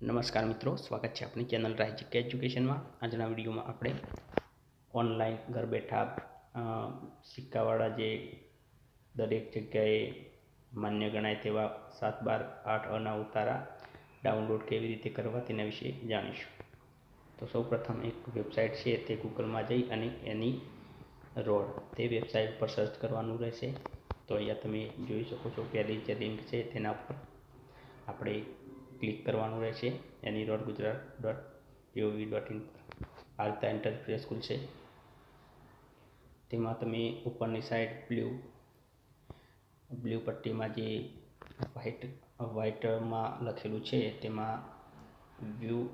નમસ્કાર મિત્રો, સ્વાગત છે આપણી ચેનલ રાયજીક એજ્યુકેશનમાં. આજના વિડીયોમાં આપણે ઓનલાઈન ઘર બેઠા સિક્કાવાળા જે દરેક જગ્યાએ માન્ય ગણાય તેવા સાત બાર આઠ અના ઉતારા ડાઉનલોડ કેવી રીતે કરવા તેના વિશે જાણીશું. તો સૌપ્રથમ એક વેબસાઇટ છે તે ગૂગલમાં જઈ અને એની રોડ, તે વેબસાઇટ પર સર્ચ કરવાનું રહેશે. તો અહીંયા તમે જોઈ શકો છો પહેલી જે લિંક છે તેના પર આપણે ક્લિક કરવાનું રહેશે. AnyROR Gujarat dot G O V dot in પર આ રીતે સ્કૂલ છે તેમાં તમે ઉપરની સાઈડ બ્લુ બ્લુ પટ્ટીમાં જે વ્હાઇટ વ્હાઇટમાં લખેલું છે, તેમાં વ્યૂ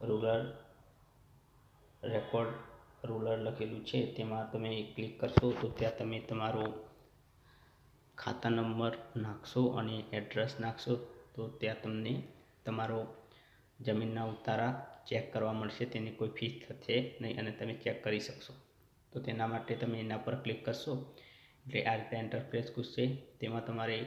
રૂરલ રેકોર્ડ રૂલર લખેલું છે. તેમાં તમે ક્લિક કરશો તો ત્યાં તમે તમારો ખાતા નંબર નાખશો અને એડ્રેસ નાખશો. તો ત્યાં તમને તમારો જમીનના ઉતારા ચેક કરવા મળશે. તેની કોઈ ફીસ થશે નહીં અને તમે ચેક કરી શકશો. તો તેના માટે તમે એના પર ક્લિક કરશો. એટલે આ રીતે એન્ટરપ્રેસ ખુલશે. તેમાં તમારે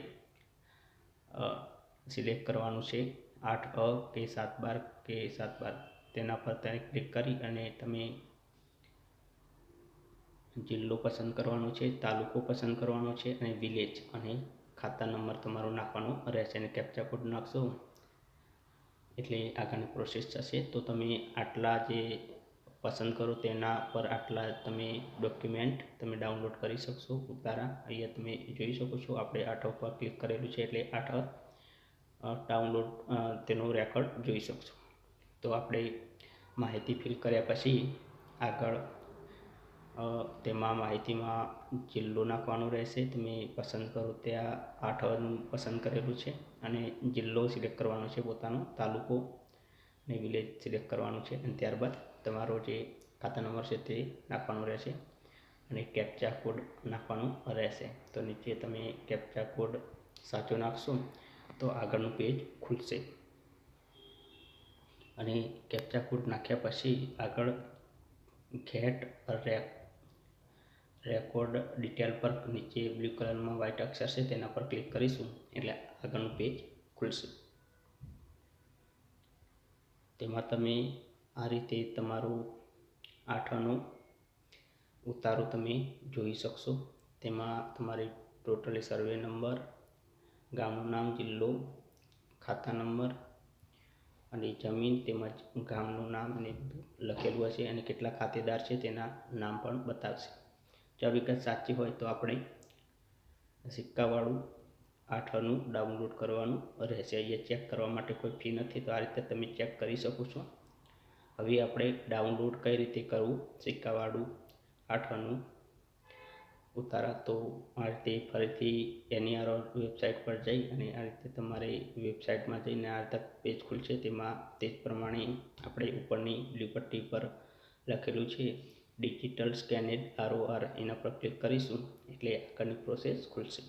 સિલેક્ટ કરવાનું છે. આઠ, અ, કે સાત, બાર, કે સાત, બાર. તેના પર તમે ક્લિક કરી અને તમે જિલ્લો પસંદ કરવાનો છે, તાલુકો પસંદ કરવાનો છે અને વિલેજ અને ખાતા નંબર તમારો નાખવાનો રહેશે અને કેપ્ચા કોડ નાખશો. એટલે આગળની પ્રોસેસ થશે તો તમે આટલા જે પસંદ કરો તેના પર આટલા તમે ડોક્યુમેન્ટ તમે ડાઉનલોડ કરી શકશો ઉતારા. અહીંયા તમે જોઈ શકો છો, આપણે આઠ ઉપર ક્લિક કરેલું છે એટલે આઠ ડાઉનલોડ તેનો રેકોર્ડ જોઈ શકશો. તો આપણે માહિતી ફિલ કર્યા પછી આગળ તેમાં માહિતીમાં જિલ્લો નાખવાનો રહેશે. તમે પસંદ કરો ત્યાં આઠનું પસંદ કરેલું છે અને જિલ્લો સિલેક્ટ કરવાનો છે પોતાનો, તાલુકો અને વિલેજ સિલેક્ટ કરવાનું છે. અને ત્યારબાદ તમારો જે ખાતા નંબર છે તે નાખવાનો રહેશે અને કેપ્ચા કોડ નાખવાનો રહેશે. તો નીચે તમે કેપ્ચા કોડ સાચો નાખશો તો આગળનું પેજ ખુલશે. અને કેપ્ચા કોડ નાખ્યા પછી આગળ ઘેટ, રેક રેકોર્ડ ડિટેલ પર નીચે બ્લુ કલરમાં વ્હાઇટ અક્ષર છે તેના પર ક્લિક કરીશું. એટલે આગળનું પેજ ખુલશે. તેમાં તમે આ રીતે તમારું આઠનું ઉતારો તમે જોઈ શકશો. તેમાં તમારી ટોટલી સર્વે નંબર, ગામનું નામ, જિલ્લો, ખાતા નંબર અને જમીન તેમજ ગામનું નામ અને લખેલું હશે અને કેટલા ખાતેદાર છે તેના નામ પણ બતાવશે. જો વિગત સાચી હોય તો આપણે સિક્કાવાળું આઠનું ડાઉનલોડ કરવાનું રહેશે. અહીંયા ચેક કરવા માટે કોઈ ફી નથી, તો આ રીતે તમે ચેક કરી શકો છો. હવે આપણે ડાઉનલોડ કઈ રીતે કરવું? સિક્કાવાળું આઠનું ઉતારા. તો આ રીતે ફરીથી એની આર વેબસાઇટ પર જઈ અને આ રીતે તમારે વેબસાઇટમાં જઈને આ રીતે પેજ ખુલશે. તેમાં તે પ્રમાણે આપણે ઉપરની પટ્ટી પર લખેલું છે. ડિજિટલ સ્કેનેડ આરઓઆર એના પર ક્લિક કરીશું એટલે આગળની પ્રોસેસ ખુલશે.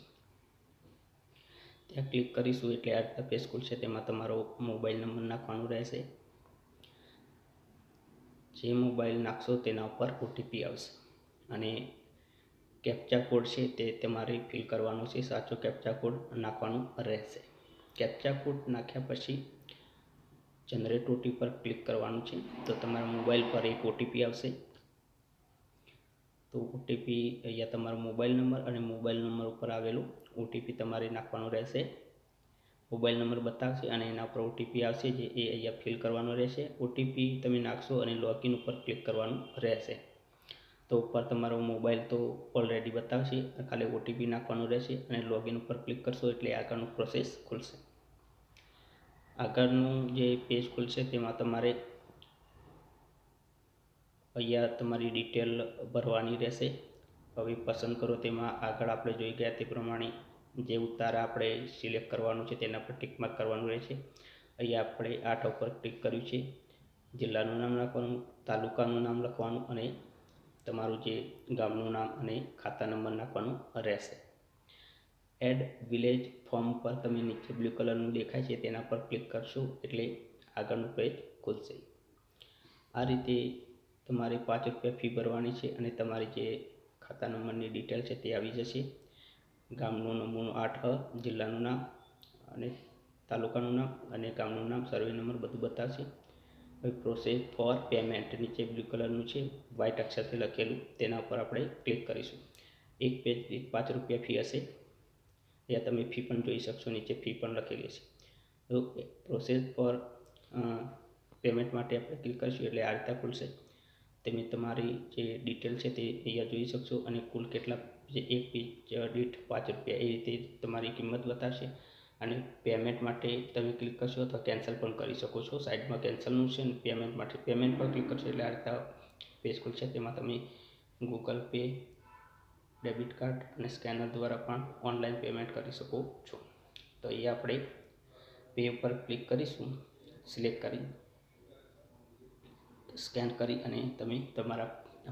ત્યાં ક્લિક કરીશું એટલે આ રીતે પેજ ખુલશે, તેમાં તમારો મોબાઈલ નંબર નાખવાનો રહેશે. જે મોબાઈલ નાખશો તેના ઉપર ઓટીપી આવશે અને કેપ્ચા કોડ છે તે તમારે ફિલ કરવાનો છે, સાચો કેપ્ચા કોડ નાખવાનો રહેશે. કેપ્ચા કોડ નાખ્યા પછી જનરેટ ઓટી પર ક્લિક કરવાનું છે, તો તમારા મોબાઈલ પર એક ઓટીપી આવશે. તો ઓટીપી અહીંયા તમારો મોબાઈલ નંબર અને મોબાઈલ નંબર ઉપર આવેલો ઓટીપી તમારે નાખવાનો રહેશે. મોબાઈલ નંબર બતાવશે અને એના ઉપર ઓટીપી આવશે જે એ અહીંયા ફિલ કરવાનો રહેશે. ઓટીપી તમે નાખશો અને લોગિન ઉપર ક્લિક કરવાનું રહેશે. તો ઉપર તમારો મોબાઈલ તો ઓલરેડી બતાવશે, ખાલી ઓટીપી નાખવાનું રહેશે અને લોગિન ઉપર ક્લિક કરશો એટલે આગળનું પ્રોસેસ ખુલશે. આગળનું જે પેજ ખુલશે તેમાં તમારે અહીંયા તમારી ડિટેલ ભરવાની રહેશે. હવે પસંદ કરો તેમાં આગળ આપણે જોઈ ગયા તે પ્રમાણે જે ઉતારા આપણે સિલેક્ટ કરવાનું છે તેના પર ટિકમાર્ક કરવાનું રહેશે. અહીંયા આપણે આઠ ઉપર ક્લિક કર્યું છે. જિલ્લાનું નામ લખવાનું, તાલુકાનું નામ લખવાનું અને તમારું જે ગામનું નામ અને ખાતા નંબર નાખવાનું રહેશે. એડ વિલેજ ફોર્મ પર તમે નીચે બ્લુ કલરનું દેખાય છે તેના પર ક્લિક કરશો એટલે આગળનું પેજ ખુલશે. આ રીતે તમારે પાંચ રૂપિયા ફી ભરવાની છે અને તમારી જે ખાતા નંબરની ડિટેલ છે તે આવી જશે. ગામનું નમૂનું આઠ, જિલ્લાનું નામ અને તાલુકાનું નામ અને ગામનું નામ સર્વે નંબર બધું બતાવશે. હવે પ્રોસેસ ફોર પેમેન્ટ નીચે બ્લુ કલરનું છે વ્હાઇટ અક્ષરથી લખેલું, તેના ઉપર આપણે ક્લિક કરીશું. એક પેજ દીઠ પાંચ રૂપિયા ફી હશે. ત્યાં તમે ફી પણ જોઈ શકશો, નીચે ફી પણ લખેલી છે તો પ્રોસેસ ફોર પેમેન્ટ માટે આપણે ક્લિક કરીશું એટલે આ રીતે ખુલશે. તમે તમારી જે ડિટેલ છે તે અહીંયા જોઈ શકશો અને કુલ કેટલા જે એક પેજ દીઠ પાંચ રૂપિયા એ રીતે તમારી કિંમત બતાવશે અને પેમેન્ટ માટે તમે ક્લિક કરશો અથવા કેન્સલ પણ કરી શકો છો. સાઈડમાં કેન્સલનું છે અને પેમેન્ટ માટે પેમેન્ટ પર ક્લિક કરશો એટલે આ રીતે પેજ ખુલશે તેમાં તમે ગૂગલ પે ડેબિટ કાર્ડ અને સ્કેનર દ્વારા પણ ઓનલાઈન પેમેન્ટ કરી શકો છો. તો એ આપણે પે ઉપર ક્લિક કરીશું. સિલેક્ટ કરી. સ્કેન કરી અને તમે તમારા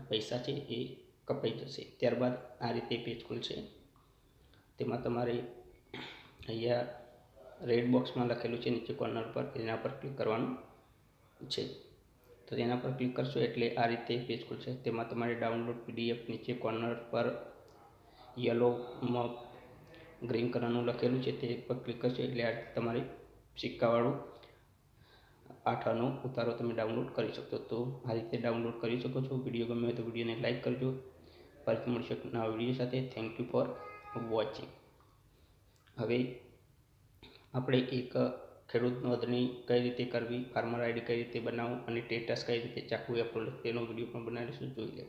પૈસા છે એ કપાઈ જશે. ત્યારબાદ આ રીતે પેજ ખુલશે તેમાં તમારે અહીંયા રેડ બોક્સમાં લખેલું છે નીચે કોર્નર પર એના પર ક્લિક કરવાનું છે. તો તેના પર ક્લિક કરશો એટલે આ રીતે પેજ ખુલશે તેમાં તમારે ડાઉનલોડ પીડીએફ નીચે કોર્નર પર યલોમાં ગ્રીન કલરનું લખેલું છે તે પર ક્લિક કરશો એટલે આ તમારે સિક્કાવાળું આઠ આનો ઉતારો તમે ડાઉનલોડ કરી શકશો. તો આ રીતે ડાઉનલોડ કરી શકો છો. વીડિયો ગમે તો વિડીયોને લાઇક કરજો. ફરીથી મળશે નવા વીડિયો સાથે. થેન્ક યુ ફોર વોચિંગ હવે આપણે એક ખેડૂત નોંધણી કઈ રીતે કરવી ફાર્મર આઈડી કઈ રીતે બનાવવું અને ટેટસ કઈ રીતે ચાખવું એ તેનો વીડિયો પણ બનાવીશું. જોઈ લે.